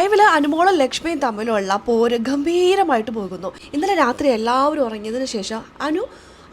ലൈവിൽ അനുമോളും ലക്ഷ്മിയും തമ്മിലുള്ള പോര് ഗംഭീരമായിട്ട് പോകുന്നു. ഇന്നലെ രാത്രി എല്ലാവരും ഉറങ്ങിയതിനു ശേഷം അനു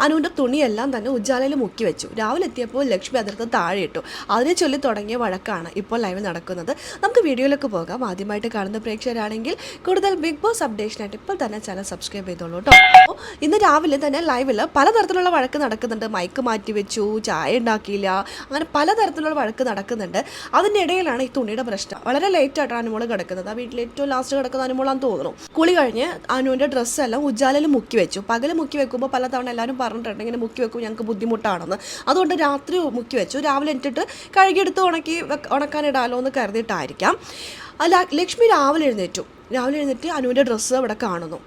അനുവിന്റെ തുണിയെല്ലാം തന്നെ ഉജ്ജാലയിൽ മുക്കി വെച്ചു. രാവിലെ എത്തിയപ്പോൾ ലക്ഷ്മി അതിർത്ത് താഴെ ഇട്ടു. അതിനെ ചൊല്ലി തുടങ്ങിയ വഴക്കാണ് ഇപ്പോൾ ലൈവ് നടക്കുന്നത്. നമുക്ക് വീഡിയോയിലേക്ക് പോകാം. ആദ്യമായിട്ട് കാണുന്ന പ്രേക്ഷകരാണെങ്കിൽ കൂടുതൽ ബിഗ് ബോസ് അപ്ഡേഷനായിട്ട് ഇപ്പോൾ തന്നെ ചാനൽ സബ്സ്ക്രൈബ് ചെയ്തോളൂ കേട്ടോ. ഇന്ന് രാവിലെ തന്നെ ലൈവിൽ പലതരത്തിലുള്ള വഴക്ക് നടക്കുന്നുണ്ട്. മൈക്ക് മാറ്റി വെച്ചു ചായ ഉണ്ടാക്കിയില്ല അങ്ങനെ പലതരത്തിലുള്ള വഴക്ക് നടക്കുന്നുണ്ട്. അതിനിടയിലാണ് ഈ തുണിയുടെ പ്രശ്നം. വളരെ ലേറ്റ് ആയിട്ടാണ് അനുമോൾ കിടക്കുന്നത്. ആ വീട്ടിൽ ഏറ്റവും ലാസ്റ്റ് കിടക്കുന്ന അനുമോളാന്ന് തോന്നുന്നു. കുളി കഴിഞ്ഞ് അനുവിന്റെ ഡ്രസ്സെല്ലാം ഉജ്ജാലയിൽ മുക്കി വെച്ചു. പകൽ മുക്കി വെക്കുമ്പോൾ പലതവണ എല്ലാവരും പറഞ്ഞിട്ടുണ്ട്. ഇങ്ങനെ മുക്കി വെക്കും ഞങ്ങൾക്ക് ബുദ്ധിമുട്ടാണെന്ന്. അതുകൊണ്ട് രാത്രി മുക്കി വെച്ചു. രാവിലെ ഇട്ടിട്ട് കഴുകിയെടുത്ത് ഉണക്കി ഉണക്കാനിടാലോ എന്ന് കരുതിയിട്ടായിരിക്കാം. അല്ല ലക്ഷ്മി രാവിലെ എഴുന്നേറ്റു. രാവിലെ എഴുന്നേറ്റ് അനുവിന്റെ ഡ്രസ്സ് അവിടെ കാണുന്നു.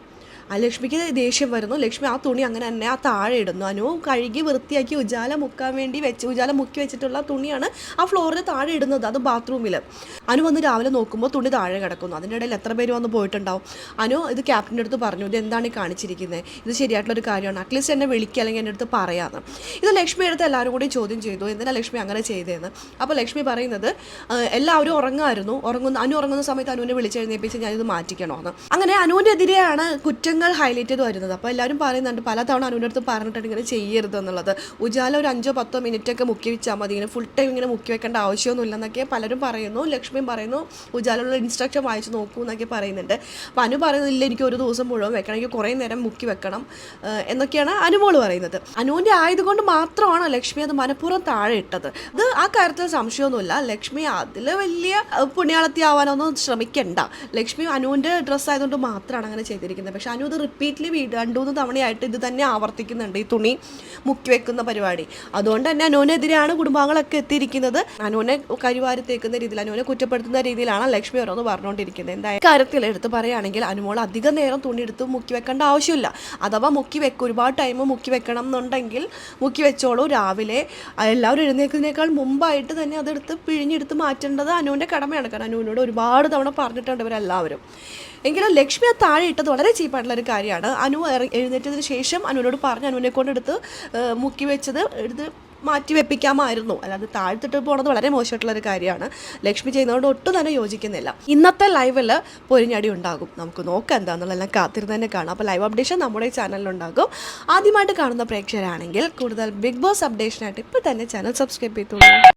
ലക്ഷ്മിക്ക് ദേഷ്യം വരുന്നു. ലക്ഷ്മി ആ തുണി അങ്ങനെ തന്നെ ആ താഴെ ഇടുന്നു. അനു കഴുകി വൃത്തിയാക്കി ഉജാല മുക്കാൻ വേണ്ടി വെച്ച് ഉജാല മുക്കി വെച്ചിട്ടുള്ള തുണിയാണ് ആ ഫ്ലോറിൽ താഴെ ഇടുന്നത്. അത് ബാത്റൂമിൽ അനു വന്ന് രാവിലെ നോക്കുമ്പോൾ തുണി താഴെ കിടക്കുന്നു. അതിന്റെ ഇടയിൽ എത്ര പേര് വന്ന് പോയിട്ടുണ്ടാവും? അനു ഇത് ക്യാപ്റ്റന്റെ അടുത്ത് പറഞ്ഞു. ഇത് എന്താണ് ഈ കാണിച്ചിരിക്കുന്നത് ഇത് ശരിയായിട്ടുള്ളൊരു കാര്യമാണ്. അറ്റ്ലീസ്റ്റ് എന്നെ വിളിക്കുക അല്ലെങ്കിൽ എന്റെ അടുത്ത് പറയാമെന്ന് ഇത് ലക്ഷ്മി അടുത്ത് എല്ലാവരും കൂടി ചോദ്യം ചെയ്തു. എന്തിനാണ് ലക്ഷ്മി അങ്ങനെ ചെയ്തതെന്ന് അപ്പോൾ ലക്ഷ്മി പറയുന്നത് എല്ലാവരും ഉറങ്ങായിരുന്നു. ഉറങ്ങുന്ന അനു ഉറങ്ങുന്ന സമയത്ത് അനുവിനെ വിളിച്ചെഴുന്നേപ്പിച്ച് ഞാനിത് മാറ്റിക്കണമെന്ന് അങ്ങനെ അനുവിന്റെ എതിരെയാണ് കുറ്റങ്ങൾ ഹൈലൈറ്റ് ചെയ്ത് വരുന്നത്. അപ്പോൾ എല്ലാവരും പറയുന്നുണ്ട് പലതവണ അനുവിന്റെ അടുത്ത് പറഞ്ഞിട്ടുണ്ട് ഇങ്ങനെ ചെയ്യരുത് എന്നുള്ളത്. ഉജാല ഒരു അഞ്ചോ പത്തോ മിനിറ്റ് ഒക്കെ മുക്കി വെച്ചാൽ മതി. ഇങ്ങനെ ഫുൾ ടൈം ഇങ്ങനെ മുക്കി വെക്കേണ്ട ആവശ്യമൊന്നുമില്ല എന്നൊക്കെ പലരും പറയുന്നു. ലക്ഷ്മിയും പറയുന്നു ഉജാലുള്ള ഇൻസ്ട്രക്ഷൻ വായിച്ച് നോക്കൂ എന്നൊക്കെ പറയുന്നുണ്ട്. അപ്പോൾ അനു പറയുന്നില്ല എനിക്ക് ഒരു ദിവസം മുഴുവൻ വെക്കണം. എനിക്ക് കുറേ നേരം മുക്കി വെക്കണം. എന്നൊക്കെയാണ് അനുമോൾ പറയുന്നത്. അനുവിന്റെ ആയതുകൊണ്ട് മാത്രമാണ് ലക്ഷ്മി അത് മനഃപൂർവം താഴെ ഇട്ടത്. അത് ആ കാര്യത്തിൽ സംശയമൊന്നുമില്ല. ലക്ഷ്മി അതിൽ വലിയ പുണ്യാളത്തി ആവാനൊന്നും ശ്രമിക്കണ്ട. ലക്ഷ്മി അനുവിന്റെ ഡ്രസ്സ് ആയതുകൊണ്ട് മാത്രമാണ് അങ്ങനെ ചെയ്തിരിക്കുന്നത്. പക്ഷെ അനു ഇത് റിപ്പീറ്റ്ലി വീട് മൂന്ന് തവണയായിട്ട് ഇത് തന്നെ ആവർത്തിക്കുന്നുണ്ട് ഈ തുണി മുക്കി വെക്കുന്ന പരിപാടി. അതുകൊണ്ട് തന്നെ അനുവിനെതിരെയാണ് കുടുംബാംഗങ്ങളൊക്കെ എത്തിയിരിക്കുന്നത്. അനുവിനെ കരിവാരി തേക്കുന്ന രീതിയിൽ അനുവിനെ കുറ്റപ്പെടുത്തുന്ന രീതിയിലാണ് ലക്ഷ്മി ഓരോന്ന് പറഞ്ഞുകൊണ്ടിരിക്കുന്നത്. എന്തായാലും കാര്യത്തിൽ എടുത്ത് പറയുകയാണെങ്കിൽ അനുമോൾ അധിക നേരം തുണി എടുത്ത് മുക്കി വെക്കേണ്ട ആവശ്യമില്ല. അഥവാ മുക്കി വെക്കും ഒരുപാട് ടൈം മുക്കി വെക്കണം എന്നുണ്ടെങ്കിൽ മുക്കി വെച്ചോളൂ രാവിലെ എല്ലാവരും എഴുന്നേൽക്കുന്നതിനേക്കാൾ മുമ്പായിട്ട് തന്നെ അതെടുത്ത് പിഴിഞ്ഞെടുത്ത് മാറ്റേണ്ടത് അനുവിന്റെ കടമയാണ്. കാരണം അനുവിനോട് ഒരുപാട് തവണ പറഞ്ഞിട്ടുണ്ട് ഇവരെല്ലാവരും. എങ്കിലും ലക്ഷ്മി താഴെ ഇട്ടത് വളരെ ചീപ്പായിട്ടുള്ള ഒരു കാര്യമാണ്. അനു എഴുന്നേറ്റതിന് ശേഷം അനുവിനോട് പറഞ്ഞ് അനുവിനെ കൊണ്ട് എടുത്ത് മുക്കി വെച്ചത് എടുത്ത് മാറ്റി വെപ്പിക്കാമായിരുന്നു. അല്ലാതെ താഴ്ത്തിട്ട് പോണത് വളരെ മോശമായിട്ടുള്ള ഒരു കാര്യമാണ്. ലക്ഷ്മി ചെയ്യുന്നതുകൊണ്ട് ഒട്ടും തന്നെ യോജിക്കുന്നില്ല. ഇന്നത്തെ ലൈവിൽ പൊരിഞ്ഞടി ഉണ്ടാകും. നമുക്ക് നോക്കാം എന്താണെന്നുള്ളതെല്ലാം കാത്തിരുന്ന് തന്നെ കാണാം. അപ്പോൾ ലൈവ് അപ്ഡേഷൻ നമ്മുടെ ചാനലിലുണ്ടാകും. ആദ്യമായിട്ട് കാണുന്ന പ്രേക്ഷകരാണെങ്കിൽ കൂടുതൽ ബിഗ് ബോസ് അപ്ഡേഷനായിട്ട് ഇപ്പോൾ തന്നെ ചാനൽ സബ്സ്ക്രൈബ് ചെയ്തോളൂ.